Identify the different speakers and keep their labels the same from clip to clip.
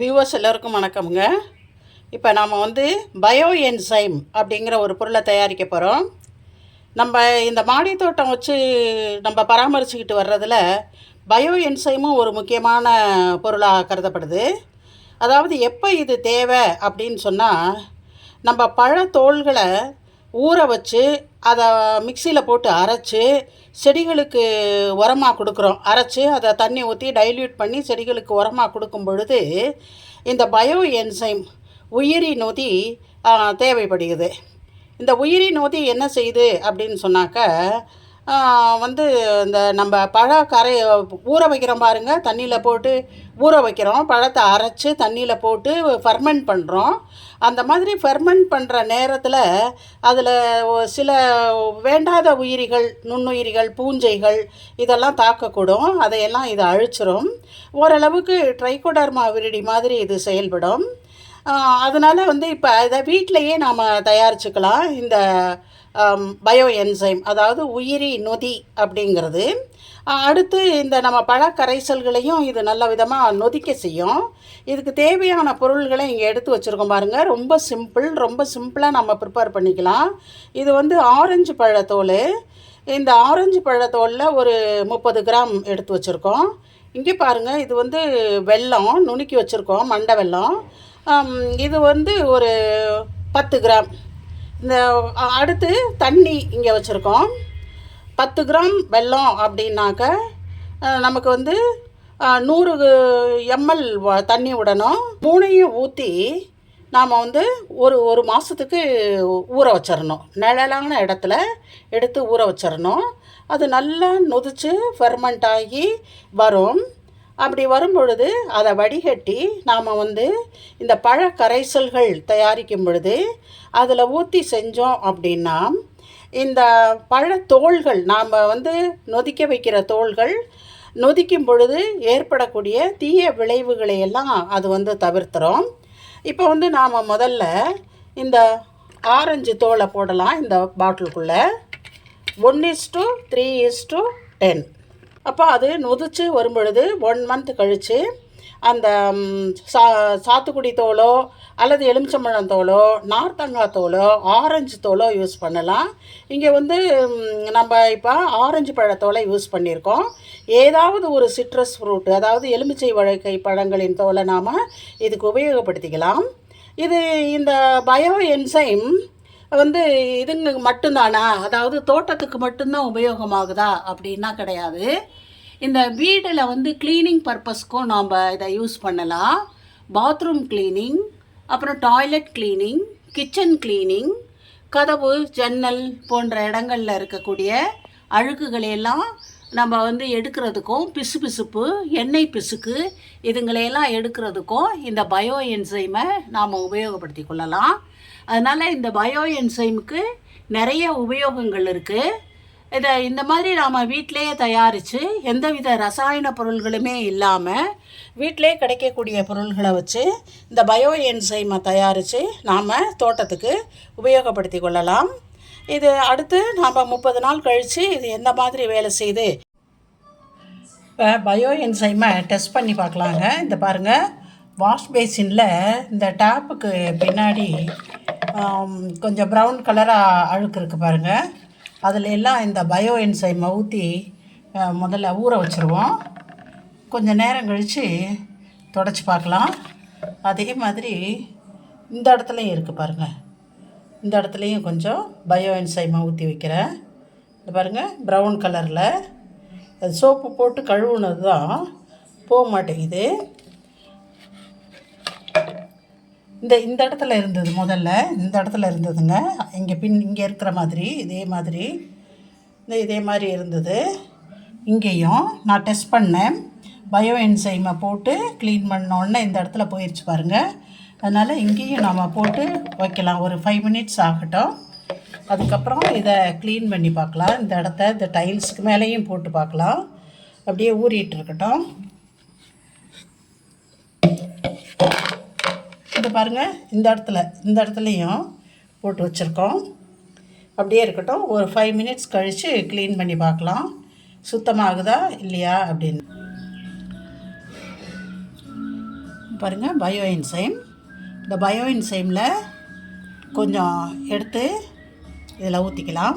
Speaker 1: Viewers எல்லோருக்கும் வணக்கம்ங்க. இப்போ நாம் வந்து பயோ என்சைம் அப்படிங்கிற ஒரு பொருளை தயாரிக்க போகிறோம் நம்ம இந்த மாடி தோட்டம் வச்சு நம்ம பராமரிச்சுக்கிட்டு வர்றதில் பயோ என்சைமும் ஒரு முக்கியமான பொருளாக கருதப்படுது. அதாவது எப்போ இது தேவை அப்படின்னு சொன்னால் நம்ம பழத்தோள்களை ஊற வச்சு அதை மிக்சியில் போட்டு அரைச்சி செடிகளுக்கு உரமாக கொடுக்குறோம். அரைச்சி அதை தண்ணி ஊற்றி டைல்யூட் பண்ணி செடிகளுக்கு உரமாக கொடுக்கும் பொழுது இந்த பயோ என்சைம் உயிரி நொதி தேவைப்படுகிறது. இந்த உயிரி நொதி என்ன செய்யுது அப்படின்னு சொன்னாக்க வந்து இந்த நம்ம பழ கரை ஊற வைக்கிறோம் பாருங்கள் தண்ணியில் போட்டு ஊற வைக்கிறோம். பழத்தை அரைச்சி தண்ணியில் போட்டு ஃபர்மெண்ட் பண்ணுறோம் அந்த மாதிரி ஃபெர்மெண்ட் பண்ணுற நேரத்தில் அதில் சில வேண்டாத உயிரிகள் நுண்ணுயிரிகள் பூஞ்சைகள் இதெல்லாம் தாக்கக்கூடும். அதையெல்லாம் இது அழிச்சிரும். ஓரளவுக்கு ட்ரைகோடர்மா விரிடி மாதிரி இது செயல்படும். அதனால் வந்து இப்போ இதை வீட்டிலையே நாம் தயாரிச்சுக்கலாம். இந்த பயோ என்சைம் அதாவது உயிரி நொதி அப்படிங்கிறது. அடுத்து இந்த நம்ம பழ கரைசல்களையும் இது நல்ல விதமாக நொதிக்க செய்யும். இதுக்கு தேவையான பொருள்களை இங்கே எடுத்து வச்சுருக்கோம் பாருங்கள் ரொம்ப சிம்பிள் ரொம்ப சிம்பிளாக நம்ம ப்ரிப்பேர் பண்ணிக்கலாம். இது வந்து ஆரஞ்சு பழத்தோல் இந்த ஆரஞ்சு பழத்தோலில் ஒரு முப்பது கிராம் எடுத்து வச்சுருக்கோம். இங்கே பாருங்கள் இது வந்து வெல்லம் நுணுக்கி வச்சுருக்கோம் மண்டை வெல்லம். இது வந்து ஒரு பத்து கிராம். இந்த அடுத்து தண்ணி இங்கே வச்சுருக்கோம். பத்து கிராம் வெல்லம் அப்படின்னாக்க நமக்கு வந்து நூறு எம்எல் தண்ணி விடணும். மூணையும் ஊற்றி நாம் வந்து ஒரு ஒரு மாதத்துக்கு ஊற வச்சிடணும் நிழலான இடத்துல எடுத்து ஊற வச்சிடணும் அது நல்லா நொதிச்சு ஃபெர்மெண்ட் ஆகி வரும். அப்படி வரும் பொழுது அதை வடிகட்டி நாம் வந்து இந்த பழ கரைசல்கள் தயாரிக்கும் பொழுது அதில் ஊற்றி செஞ்சோம் அப்படின்னா இந்த பழத்தோள்கள் நாம் வந்து நொதிக்க வைக்கிற தோள்கள் நொதிக்கும் பொழுது ஏற்படக்கூடிய தீய விளைவுகளை எல்லாம் அது வந்து தவிர்த்துறோம் இப்போ வந்து நாம் முதல்ல இந்த ஆரஞ்சு தோலை போடலாம் இந்த பாட்டிலுக்குள்ளே. One is to three is to ten. அப்போ அது நொதிச்சு வரும் பொழுது ஒன் மந்த் கழித்து அந்த சா சாத்துக்குடி தோலோ அல்லது எலுமிச்சம்பழம் தோலோ நார்த்தங்காய் தோலோ ஆரஞ்சு தோலோ யூஸ் பண்ணலாம். இங்கே வந்து நம்ம இப்போ ஆரஞ்சு பழத்தோலை யூஸ் பண்ணியிருக்கோம். ஏதாவது ஒரு சிட்ரஸ் ஃப்ரூட் அதாவது எலுமிச்சை வழக்கை பழங்களின் தோலை நாம் இதுக்கு உபயோகப்படுத்திக்கலாம். இது இந்த பயோ என்சைம் வந்து இதுங்களுக்கு மட்டும்தானா? அதாவது தோட்டத்துக்கு மட்டும்தான் உபயோகமாகுதா? அப்படின்னா கிடையாது. இந்த வீடில் வந்து க்ளீனிங் பர்பஸ்க்கும் நாம் இதை யூஸ் பண்ணலாம். பாத்ரூம் க்ளீனிங் அப்புறம் டாய்லெட் க்ளீனிங் கிச்சன் க்ளீனிங் கதவு ஜன்னல் போன்ற இடங்களில் இருக்கக்கூடிய அழுக்குகளையெல்லாம் நம்ம வந்து எடுக்கிறதுக்கும் பிசுபிசுப்பு எண்ணெய் பிசுக்கு இதுங்களையெல்லாம் எடுக்கிறதுக்கும் இந்த பயோ என்சைமை நாம் உபயோகப்படுத்தி கொள்ளலாம். அதனால் இந்த பயோ என்சைமுக்கு நிறைய உபயோகங்கள் இருக்குது இதை இந்த மாதிரி நாம் வீட்டிலையே தயாரித்து எந்தவித ரசாயன பொருள்களுமே இல்லாமல் வீட்டிலே கிடைக்கக்கூடிய பொருள்களை வச்சு இந்த பயோ என்சைமை தயாரித்து நாம் தோட்டத்துக்கு உபயோகப்படுத்தி கொள்ளலாம். இது அடுத்து நாம் முப்பது நாள் கழித்து இது எந்த மாதிரி வேலை செய்யுது இப்போ பயோ என்சைமை டெஸ்ட் பண்ணி பார்க்கலாங்க. இந்த பாருங்கள் வாஷ் பேசினில் இந்த டேப்புக்கு பின்னாடி கொஞ்சம் ப்ரௌன் கலராக அழுக்கு இருக்குது பாருங்கள் அதில் எல்லாம் இந்த பயோ என்சைமை ஊற்றி முதல்ல ஊற வச்சுருவோம். கொஞ்சம் நேரம் கழித்து தொடச்சி பார்க்கலாம். அதே மாதிரி இந்த இடத்துலையும் இருக்குது பாருங்கள் இந்த இடத்துலையும் கொஞ்சம் பயோ என்சைமாக ஊற்றி வைக்கிறேன். இது பாருங்கள் ப்ரௌன் கலரில் அது சோப்பு போட்டு கழுவுனது தான் போக மாட்டேங்குது. இந்த இந்த இடத்துல இருந்தது முதல்ல. இந்த இடத்துல இருந்ததுங்க. இங்கே பின் இங்கே இருக்கிற மாதிரி இதே மாதிரி. இந்த இதே மாதிரி இருந்தது. இங்கேயும் நான் டெஸ்ட் பண்ணேன். பயோ என்சைமை போட்டு க்ளீன் உடனே இந்த இடத்துல போயிடுச்சு பாருங்கள் அதனால் இங்கேயும் நாம் போட்டு வைக்கலாம். ஒரு ஃபைவ் மினிட்ஸ் ஆகட்டும். அதுக்கப்புறம் இதை க்ளீன் பண்ணி பார்க்கலாம். இந்த இடத்த இந்த டைல்ஸுக்கு மேலேயும் போட்டு பார்க்கலாம். அப்படியே ஊறிட்டு இருக்கட்டும். இது பாருங்கள் இந்த இடத்துல இந்த இடத்துலையும் போட்டு வச்சுருக்கோம். அப்படியே இருக்கட்டும். ஒரு ஃபைவ் மினிட்ஸ் கழித்து க்ளீன் பண்ணி பார்க்கலாம். சுத்தமாகுதா இல்லையா அப்படின்னு. பாருங்கள் பயோ என்சைம் இந்த பயோ இன்சைமில் கொஞ்சம் எடுத்து இதில் ஊற்றிக்கலாம்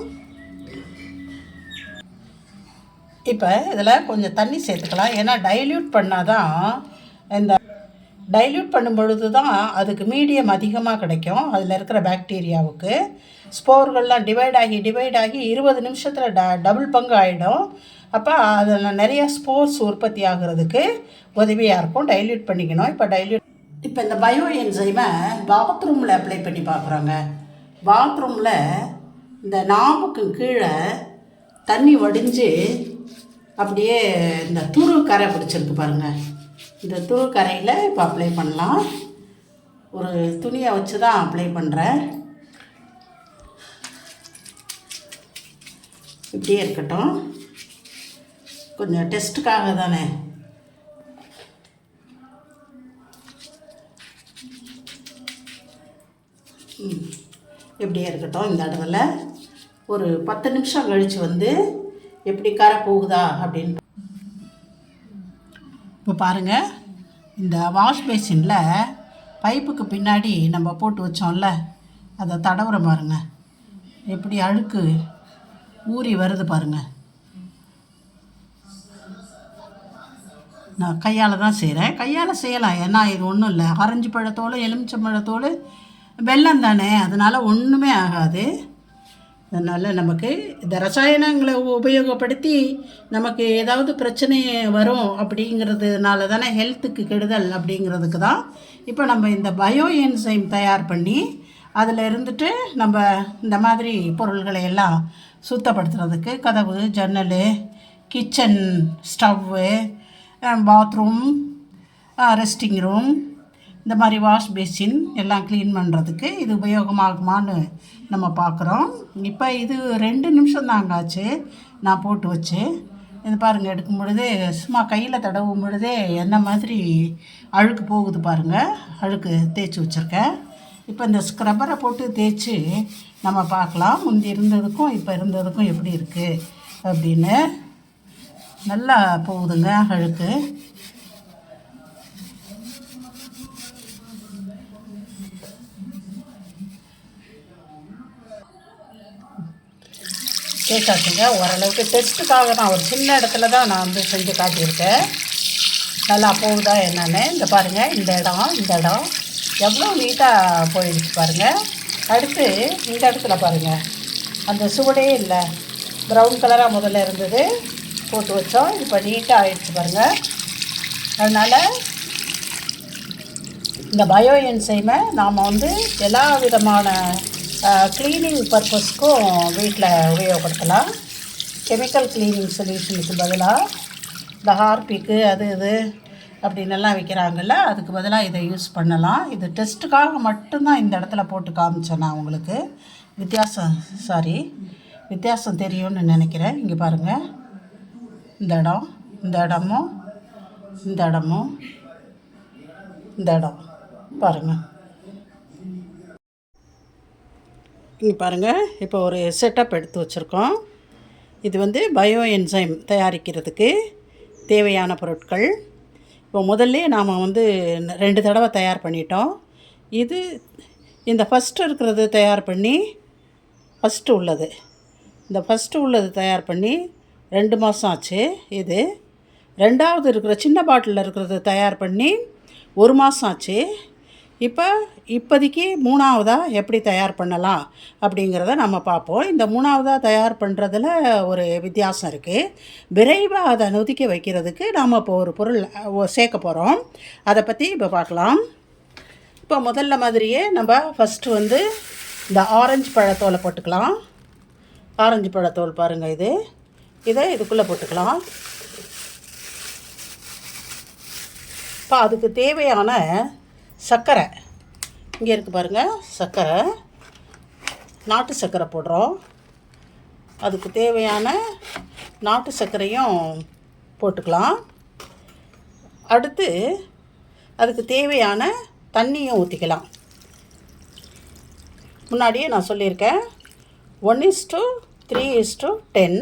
Speaker 1: இப்போ இதில் கொஞ்சம் தண்ணி சேர்த்துக்கலாம். ஏன்னா டைல்யூட் பண்ணால் தான் இந்த டைல்யூட் பண்ணும் பொழுது தான் அதுக்கு மீடியம் அதிகமாக கிடைக்கும். அதில் இருக்கிற பாக்டீரியாவுக்கு ஸ்போர்கள்லாம் டிவைட் ஆகி டிவைட் ஆகி இருபது நிமிஷத்தில் ட டபுள் பங்கு ஆகிடும் அப்போ அதில் நிறைய ஸ்போர்ஸ் உற்பத்தி ஆகிறதுக்கு உதவியாக இருக்கும். டைல்யூட் பண்ணிக்கணும். இப்போ டைல்யூட் இப்போ இந்த பயோ என்சைமை பாத்ரூமில் அப்ளை பண்ணி பார்க்குறாங்க பாத்ரூமில் இந்த நாம்புக்கு கீழே தண்ணி வடிஞ்சு அப்படியே இந்த துரு கரை பிடிச்சிருக்கு பாருங்கள் இந்த துரு கரையில் இப்போ அப்ளை பண்ணலாம். ஒரு துணியை வச்சு தான் அப்ளை பண்ணுறேன் இப்படியே இருக்கட்டும். கொஞ்சம் டெஸ்ட்டுக்காக தானே. இப்படியே இருக்கட்டும் இந்த இடத்துல ஒரு பத்து நிமிஷம் கழித்து வந்து எப்படி கரை போகுதா அப்படின்னு இப்போ பாருங்கள் இந்த வாஷ் பேசினில் பைப்புக்கு பின்னாடி நம்ம போட்டு வச்சோம்ல அதை தடவுற பாருங்க. எப்படி அழுக்கு ஊறி வருது பாருங்கள் நான் கையால் தான் செய்கிறேன் கையால் செய்யலாம். ஏன்னா இது ஒன்றும் இல்லை. ஆரஞ்சு பழத்தோடு எலுமிச்சம்பழத்தோடு வெல்லம் தானே அதனால் ஒன்றுமே ஆகாது. அதனால் நமக்கு இந்த ரசாயனங்களை உபயோகப்படுத்தி நமக்கு ஏதாவது பிரச்சனை வரும் அப்படிங்கிறதுனால தானே ஹெல்த்துக்கு கெடுதல் அப்படிங்கிறதுக்கு தான் இப்போ நம்ம இந்த பயோ என்சைம் தயார் பண்ணி அதில் இருந்துட்டு நம்ம இந்த மாதிரி பொருள்களை எல்லாம் சுத்தப்படுத்துறதுக்கு கதவு ஜன்னல் kitchen stove bathroom resting room இந்த மாதிரி வாஷ் பேசின் எல்லாம் க்ளீன் பண்ணுறதுக்கு இது உபயோகமாகுமான்னு நம்ம பார்க்குறோம். இப்போ இது ரெண்டு நிமிஷம் தாங்க ஆச்சு. நான் போட்டு வச்சு இது பாருங்கள் எடுக்கும் பொழுது சும்மா கையில் தடவும் பொழுதே என்ன மாதிரி அழுக்கு போகுது பாருங்கள் அழுக்கு தேய்ச்சி வச்சுருக்கேன். இப்போ இந்த ஸ்க்ரப்பரை போட்டு தேய்ச்சி நம்ம பார்க்கலாம். முந்தி இருந்ததுக்கும் இப்போ இருந்ததுக்கும் எப்படி இருக்குது அப்படின்னு. நல்லா போகுதுங்க அழுக்கு. கேட்காச்சுங்க ஓரளவுக்கு டெஸ்ட்டுக்காக தான் ஒரு சின்ன இடத்துல தான் நான் வந்து செஞ்சு காட்டியிருக்கேன். நல்லா போகுதா என்னென்னு. இந்த பாருங்கள் இந்த இடம் இந்த இடம். எவ்வளோ நீட்டாக போயிடுச்சு பாருங்கள் அடுத்து இந்த இடத்துல பாருங்கள் அந்த சுவடே இல்லை. ப்ரௌன் கலராக முதல்ல இருந்தது. போட்டு வச்சோம். இப்போ நீட்டாக ஆயிடுச்சு பாருங்கள் அதனால் இந்த பயோ என்சைமை நாம் வந்து எல்லா விதமான க்ளீனிங் பர்பஸ்க்கும் வீட்டில் உபயோகப்படுத்தலாம். கெமிக்கல் க்ளீனிங் சொல்யூஷனுக்கு பதிலாக இந்த ஹார்பிக்கு அது இது அப்படின்னெல்லாம் விற்கிறாங்கல்ல அதுக்கு பதிலாக இதை யூஸ் பண்ணலாம். இது டெஸ்ட்டுக்காக மட்டும்தான் இந்த இடத்துல போட்டு காமிச்சேன் நான் உங்களுக்கு. வித்தியாசம் சாரி வித்தியாசம் தெரியும்னு நினைக்கிறேன். இங்கே பாருங்கள் இந்த இடம் இந்த இடமும் இந்த இடமும் இந்த இடம். பாருங்கள் இங்கே பாருங்கள் இப்போ ஒரு செட்டப் எடுத்து வச்சுருக்கோம். இது வந்து பயோ என்சைம் தயாரிக்கிறதுக்கு தேவையான பொருட்கள். இப்போ முதல்ல நாம் வந்து ரெண்டு தடவை தயார் பண்ணிட்டோம். இது இந்த ஃபஸ்ட்டு இருக்கிறது தயார் பண்ணி ஃபஸ்ட்டு உள்ளது. இந்த ஃபஸ்ட்டு உள்ளது தயார் பண்ணி ரெண்டு மாதம் ஆச்சு இது. ரெண்டாவது இருக்கிற சின்ன பாட்டிலில் இருக்கிறது தயார் பண்ணி ஒரு மாதம் ஆச்சு. இப்போ இப்போதைக்கு மூணாவதாக எப்படி தயார் பண்ணலாம் அப்படிங்கிறத நம்ம பார்ப்போம். இந்த மூணாவதாக தயார் பண்ணுறதுல ஒரு வித்தியாசம் இருக்குது விரைவாக அதை நொதிக்க வைக்கிறதுக்கு நாம் இப்போ ஒரு பொருள் சேர்க்க போகிறோம் அதை பற்றி இப்போ பார்க்கலாம். இப்போ முதல்ல மாதிரியே நம்ம ஃபஸ்ட்டு வந்து இந்த ஆரஞ்சு பழத்தோலை போட்டுக்கலாம். ஆரஞ்சு பழத்தோல் பாருங்கள் இது. இதை இதுக்குள்ளே போட்டுக்கலாம். இப்போ அதுக்கு தேவையான சர்க்கரை இங்கே இருக்குது பாருங்கள் சர்க்கரை நாட்டு சர்க்கரை போடுறோம். அதுக்கு தேவையான நாட்டு சர்க்கரையும் போட்டுக்கலாம். அடுத்து அதுக்கு தேவையான தண்ணியும் ஊற்றிக்கலாம் முன்னாடியே நான் சொல்லியிருக்கேன் one is to three is to ten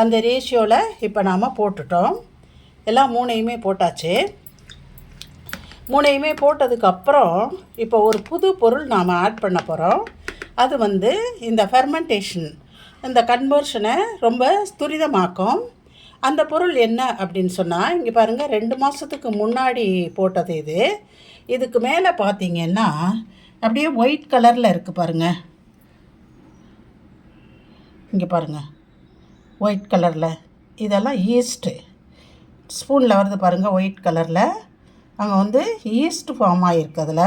Speaker 1: அந்த ரேஷியோவில் இப்போ நாம் போட்டுட்டோம். எல்லாம் மூணையுமே போட்டாச்சு. மூணையுமே போட்டதுக்கு அப்புறம் இப்போ ஒரு புது பொருள் நாம் ஆட் பண்ண போகிறோம் அது வந்து இந்த ஃபெர்மெண்டேஷன் இந்த கன்வர்ஷனை ரொம்ப துரிதமாக்கும். அந்த பொருள் என்ன அப்படின்னு சொன்னால் இங்கே பாருங்கள் ரெண்டு மாதத்துக்கு முன்னாடி போட்டது இது. இதுக்கு மேலே பார்த்தீங்கன்னா அப்படியே ஒயிட் கலரில் இருக்குது பாருங்கள் இங்கே பாருங்கள் ஒயிட் கலரில் இதெல்லாம் ஈஸ்ட்டு ஸ்பூனில் வருது பாருங்கள் ஒயிட் கலரில் அங்கே வந்து ஈஸ்ட் ஃபார்ம் ஆகிருக்கு அதில்.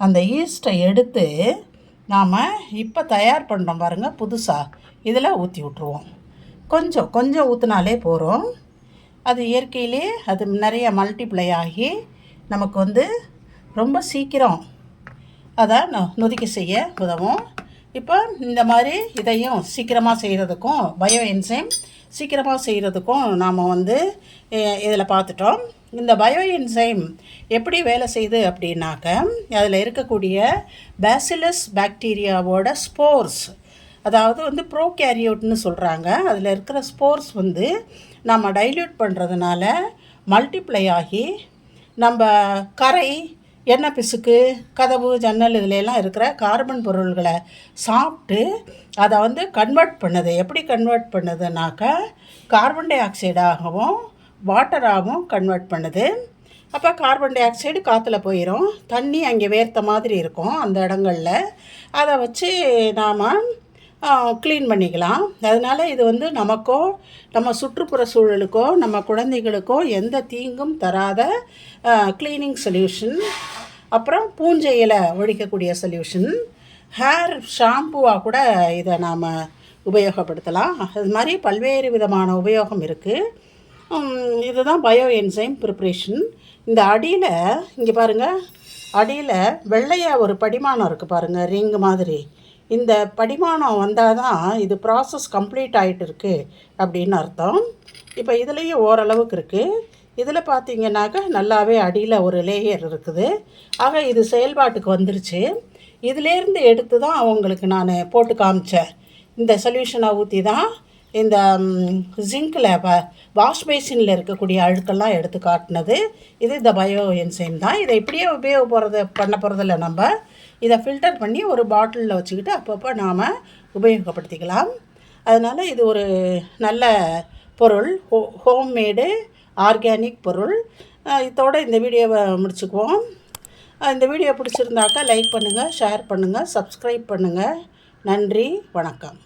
Speaker 1: அந்த ஈஸ்ட்டை எடுத்து நாம் இப்போ தயார் பண்ணுறோம் பாருங்கள் புதுசாக இதில் ஊற்றி விட்ருவோம் கொஞ்சம் கொஞ்சம் ஊற்றினாலே போகிறோம் அது இயற்கையிலே அது நிறைய மல்டிப்ளை ஆகி நமக்கு வந்து ரொம்ப சீக்கிரம் அதை நொ நொதிக்க செய்ய உதவும். இப்போ இந்த மாதிரி இதையும் சீக்கிரமாக செய்கிறதுக்கும் பயோ என்சைம் சீக்கிரமாக செய்கிறதுக்கும் நாம் வந்து இதில் பார்த்துட்டோம். இந்த பயோ என்சைம் எப்படி வேலை செய்யுது அப்படின்னாக்க அதில் இருக்கக்கூடிய பேசிலஸ் பாக்டீரியாவோட ஸ்போர்ஸ் அதாவது வந்து ப்ரோ கேரியோட்னு சொல்கிறாங்க அதில் இருக்கிற ஸ்போர்ஸ் வந்து நம்ம டைல்யூட் பண்ணுறதுனால மல்டிப்ளை ஆகி நம்ம கரை எண்ணெய் பிசுக்கு கதவு ஜன்னல் இதுலெல்லாம் இருக்கிற கார்பன் பொருள்களை சாப்பிட்டு அதை வந்து கன்வெர்ட் பண்ணுது. எப்படி கன்வெர்ட் பண்ணுதுனாக்கா கார்பன் டை ஆக்சைடாகவும் வாட்டராகவும் கன்வெர்ட் பண்ணுது. அப்போ கார்பன் டை ஆக்சைடு காற்றுல போயிடும் தண்ணி அங்கே வேர்த்த மாதிரி இருக்கும் அந்த இடங்களில். அதை வச்சு நாம் க்ளீன் பண்ணிக்கலாம். அதனால் இது வந்து நமக்கோ நம்ம சுற்றுப்புற சூழலுக்கோ நம்ம குழந்தைகளுக்கோ எந்த தீங்கும் தராத க்ளீனிங் சொல்யூஷன் அப்புறம் பூஞ்சையில் ஒழிக்கக்கூடிய சொல்யூஷன் ஹேர் ஷாம்புவாக கூட இதை நாம் உபயோகப்படுத்தலாம். அது மாதிரி பல்வேறு விதமான உபயோகம் இருக்குது இதுதான் பயோ என்சைம் ப்ரிப்ரேஷன் இந்த அடியில் இங்கே பாருங்கள் அடியில் வெள்ளையாக ஒரு படிமானம் இருக்குது பாருங்கள் ரிங் மாதிரி. இந்த படிமானம் வந்தால் தான் இது ப்ராசஸ் கம்ப்ளீட் ஆகிட்டு இருக்குது அப்படின்னு அர்த்தம். இப்போ இதுலேயும் ஓரளவுக்கு இருக்குது இதில் பார்த்தீங்கன்னாக்கா நல்லாவே அடியில் ஒரு லேயர் இருக்குது. ஆக இது செயல்பாட்டுக்கு வந்துருச்சு. இதிலேருந்து எடுத்து தான் அவங்களுக்கு நான் போட்டு காமிச்சேன். இந்த சொல்யூஷனை ஊற்றி தான் இந்த ஜிங்கில் வாஷ் பேசினில் இருக்கக்கூடிய அழுக்கெல்லாம் எடுத்து காட்டினது. இது இந்த பயோ என்சைம் தான். இதை இப்படியே உபயோக போகிறது பண்ண போகிறதில்ல நம்ம. இதை ஃபில்டர் பண்ணி ஒரு பாட்டிலில் வச்சுக்கிட்டு அப்பப்போ நாம் உபயோகப்படுத்திக்கலாம். அதனால் இது ஒரு நல்ல பொருள். ஹோ ஹோம்மேடு ஆர்கானிக் பொருள். இதோட இந்த வீடியோவை முடிச்சுக்குவோம். இந்த வீடியோ பிடிச்சிருந்தாக்கா லைக் பண்ணுங்கள் ஷேர் பண்ணுங்கள் சப்ஸ்கிரைப் பண்ணுங்கள் நன்றி வணக்கம்.